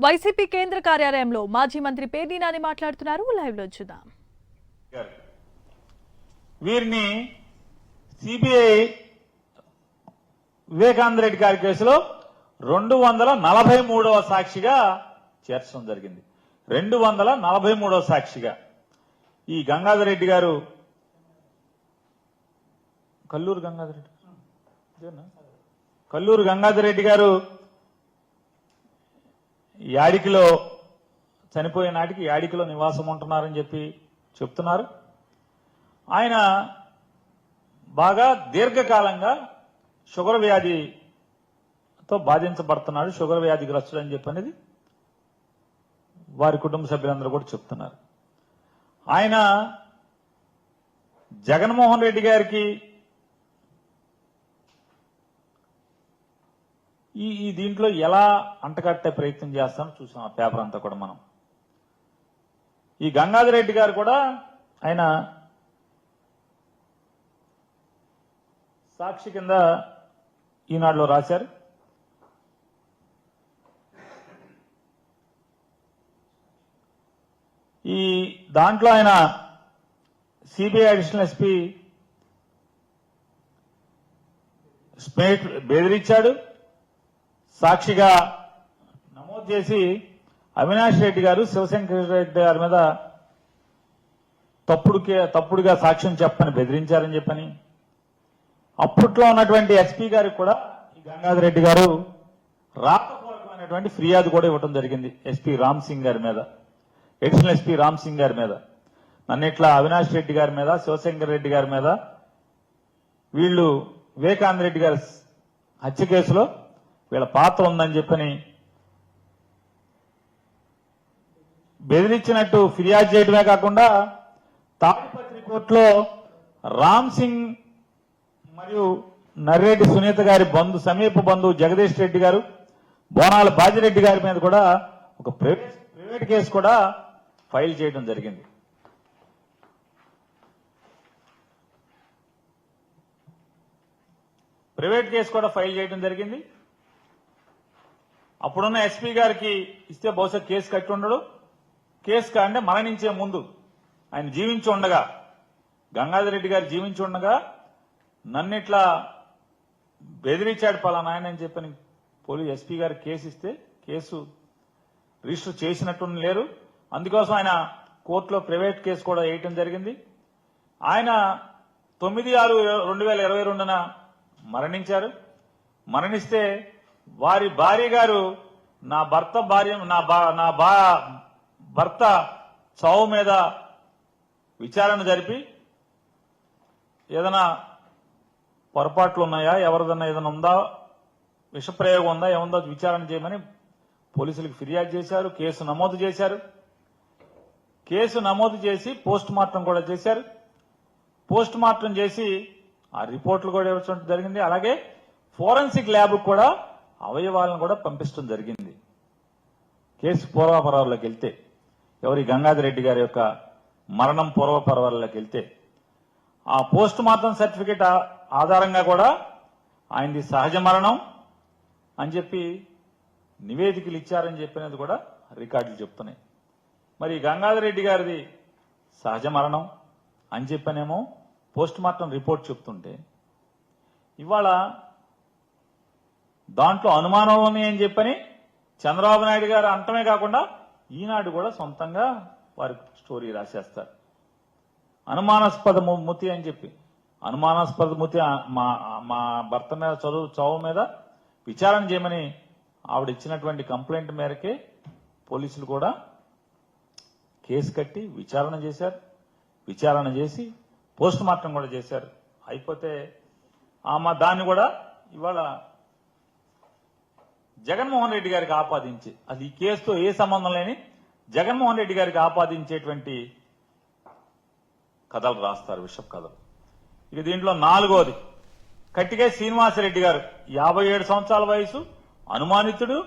YCP కేంద్ర కార్యాలయంలో మాజీ మంత్రి పేర్ని నాని మాట్లాడుతున్నారు. లైవ్లో చూద్దాం. వీరిని సిబిఐ వివేకానంద రెడ్డి గారి కేసులో రెండు వందల నలభై మూడవ సాక్షిగా చేర్చడం జరిగింది. రెండు వందల నలభై మూడవ సాక్షిగా. ఈ గంగాధర్ రెడ్డి గారు కల్లూరు గంగాధర్ రెడ్డి కల్లూరు గంగాధర్ రెడ్డి గారు యాడికిలో చనిపోయే నాటికి యాడికిలో నివాసం ఉంటున్నారని చెప్పి చెప్తున్నారు. ఆయన బాగా దీర్ఘకాలంగా షుగర్ వ్యాధితో బాధించబడుతున్నాడు షుగర్ వ్యాధిగ్రస్తుడు అని చెప్పనేది వారి కుటుంబ సభ్యులందరూ కూడా చెప్తున్నారు. ఆయన జగన్మోహన్ రెడ్డి గారికి ఈ ఈ దీంట్లో ఎలా అంటకట్టే ప్రయత్నం చేస్తామో చూసాం ఆ పేపర్ అంతా కూడా మనం. ఈ గంగాధర్ రెడ్డి గారు కూడా ఆయన సాక్షి కింద ఈనాడులో రాశారు. ఈ దాంట్లో ఆయన సిబిఐ అడిషనల్ ఎస్పీ స్పేట్ బెదిరించాడు. సాక్షిగా నమోదు చేసి అవినాష్ రెడ్డి గారు శివశంకర్ రెడ్డి గారి మీద తప్పుడుకే తప్పుడుగా సాక్ష్యం చెప్పని బెదిరించారని చెప్పని అప్పట్లో ఉన్నటువంటి ఎస్పీ గారికి కూడా ఈ గంగాధర్ రెడ్డి గారు రాతపూర్వకమైనటువంటి ఫిర్యాదు కూడా ఇవ్వడం జరిగింది ఎస్పీ రామ్ సింగ్ గారి మీద ఎడిషనల్ ఎస్పీ రామ్ సింగ్ గారి మీద. నన్ను ఇట్లా అవినాష్ రెడ్డి గారి మీద శివశంకర్ రెడ్డి గారి మీద వీళ్ళు వివేకానంద రెడ్డి గారి హత్య కేసులో వీళ్ళ పాత్ర ఉందని చెప్పని బెదిరించినట్టు ఫిర్యాదు చేయడమే కాకుండా తాడిపత్రి కోర్టులో రామ్ సింగ్ మరియు నర్రెడ్డి సునీత గారి బంధు సమీప బంధువు జగదీష్ రెడ్డి గారు బోనాల బాజిరెడ్డి గారి మీద కూడా ఒక ప్రైవేట్ ప్రైవేట్ కేసు కూడా ఫైల్ చేయడం జరిగింది. ప్రైవేట్ కేసు కూడా ఫైల్ చేయడం జరిగింది. అప్పుడున్న ఎస్పీ గారికి ఇస్తే బహుశా కేసు కట్టి ఉండడు. కేసు కాంటే మరణించే ముందు ఆయన జీవించి ఉండగా గంగాధర్ రెడ్డి గారు జీవించి ఉండగా నన్ను ఇట్లా బెదిరించాడు పలానా ఆయన అని చెప్పని పోలీస్ ఎస్పీ గారు కేసు ఇస్తే కేసు రిజిస్టర్ చేసినట్టు లేరు. అందుకోసం ఆయన కోర్టులో ప్రైవేట్ కేసు కూడా వేయటం జరిగింది. ఆయన తొమ్మిది ఆరు రెండు వేల ఇరవై రెండున మరణించారు. మరణిస్తే వారి భార్య గారు నా భర్త భార్య నా నా బా భర్త చావు మీద విచారణ జరిపి ఏదైనా పొరపాట్లు ఉన్నాయా? ఎవరిదన్నా ఏదైనా ఉందా? విషప్రయోగం ఉందా? ఏముందో? విచారణ చేయమని పోలీసులకు ఫిర్యాదు చేశారు కేసు నమోదు చేశారు. కేసు నమోదు చేసి పోస్ట్ మార్టం కూడా చేశారు. పోస్ట్ మార్టం చేసి ఆ రిపోర్ట్లు కూడా ఇవ్వడం జరిగింది. అలాగే ఫోరెన్సిక్ ల్యాబ్ కూడా అవయవాలను కూడా పంపించడం జరిగింది. కేసు పూర్వపరాల్లోకి వెళ్తే ఎవరి గంగాధర్ రెడ్డి గారి యొక్క మరణం పూర్వపరాల్లోకి వెళ్తే ఆ పోస్ట్ మార్టం సర్టిఫికేట్ ఆధారంగా కూడా ఆయనది సహజ మరణం అని చెప్పి నివేదికలు ఇచ్చారని చెప్పినది కూడా రికార్డులు చెప్తున్నాయి. మరి గంగాధర్ రెడ్డి గారిది సహజ మరణం అని చెప్పనేమో పోస్ట్ మార్టం రిపోర్ట్ చెప్తుంటే ఇవాళ దాంట్లో అనుమానాలు ఉన్నాయని చెప్పని చంద్రబాబు నాయుడు గారు అంటమే కాకుండా ఈనాడు కూడా సొంతంగా వారి స్టోరీ రాసేస్తారు. అనుమానాస్పద ముతి అని చెప్పి. అనుమానాస్పద ముతి మా మా భర్త మీద చదువు చావు మీద విచారణ చేయమని ఆవిడ ఇచ్చినటువంటి కంప్లైంట్ మేరకే పోలీసులు కూడా కేసు కట్టి విచారణ చేశారు. విచారణ చేసి పోస్ట్ మార్టం కూడా చేశారు. అయిపోతే ఆమె దాన్ని కూడా ఇవాళ జగన్మోహన్ రెడ్డి గారికి ఆపాదించి అది ఈ కేసుతో ఏ సంబంధం లేని జగన్మోహన్ రెడ్డి గారికి ఆపాదించేటువంటి కథలు రాస్తారు విషప్ కథలు. ఇక దీంట్లో నాలుగోది కట్టిగే శ్రీనివాసరెడ్డి గారు యాభై ఏడు సంవత్సరాల వయసు అనుమానితుడు